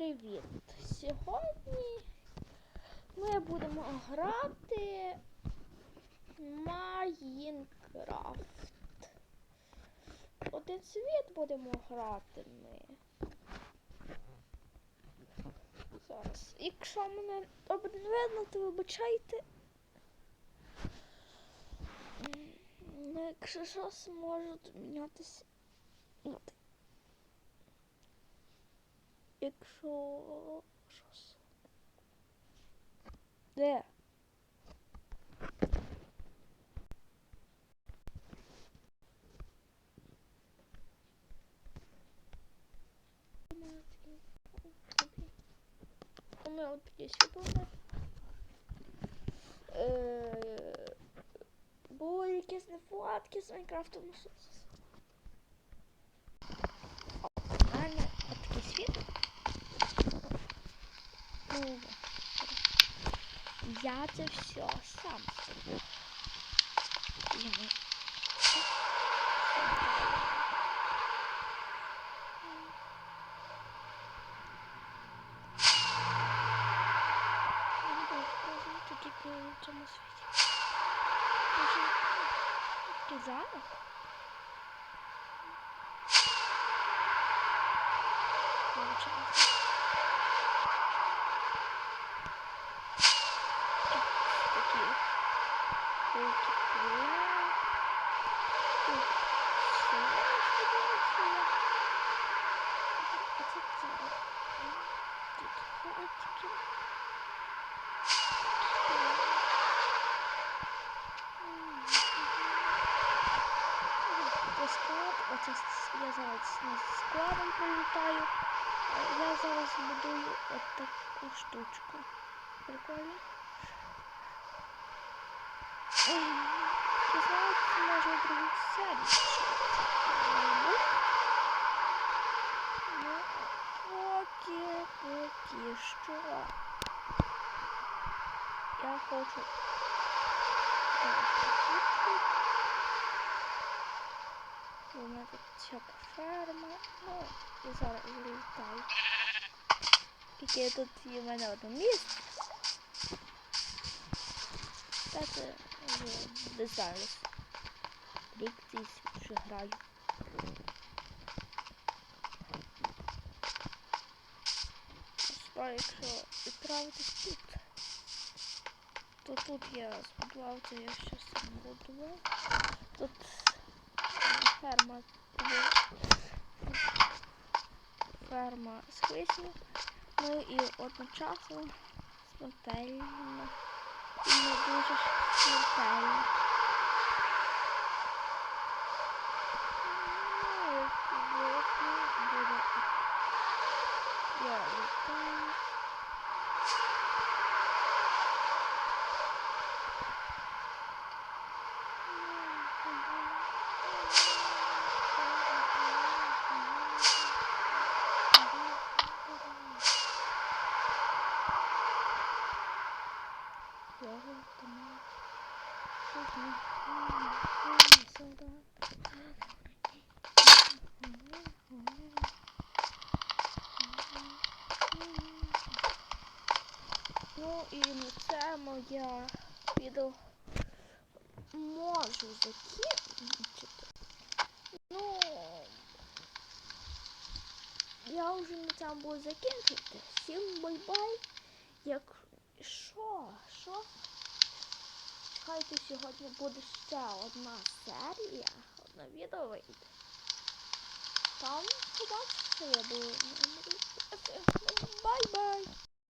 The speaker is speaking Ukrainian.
Привіт! Сьогодні ми будемо грати Майнкрафт. Один світ будемо грати ми. Зараз. Якщо мене добре не видно, то вибачайте. Якщо щось може мінятися. От. Якщо щось. Де? У мене от такі світло. Е, Були якісь нефлатки з Майнкрафтом. Ну, я це все сам зробив. Я не- склад, оце я зараз з складом прилітаю. Я зараз будую от таку штучку. Прикольно. Ем, знаєте, може у має бути? Ну, поки, поки що. Я хочу. У мене тут всяка ферма. Ну, і зараз залітаю. Тільки тут є в мене одне місце. Не знаю. Рік вже граю. Якщо відправитись тут, то тут я то я ще сам будував. Тут ферма. Ферма з хвисню. Ну і одночасно смертельно. І не дуже ж смертельно. Ну, як видно, буде. Я літаю. Ну і на цьому я піду можу закінчити. Ну я вже на цьому буду закінчити. Всім бай-бай. Як що? Що? Чекайте, сьогодні буде ще одна серія, одне відео вийде. Там побачите, я буду. Бай-бай!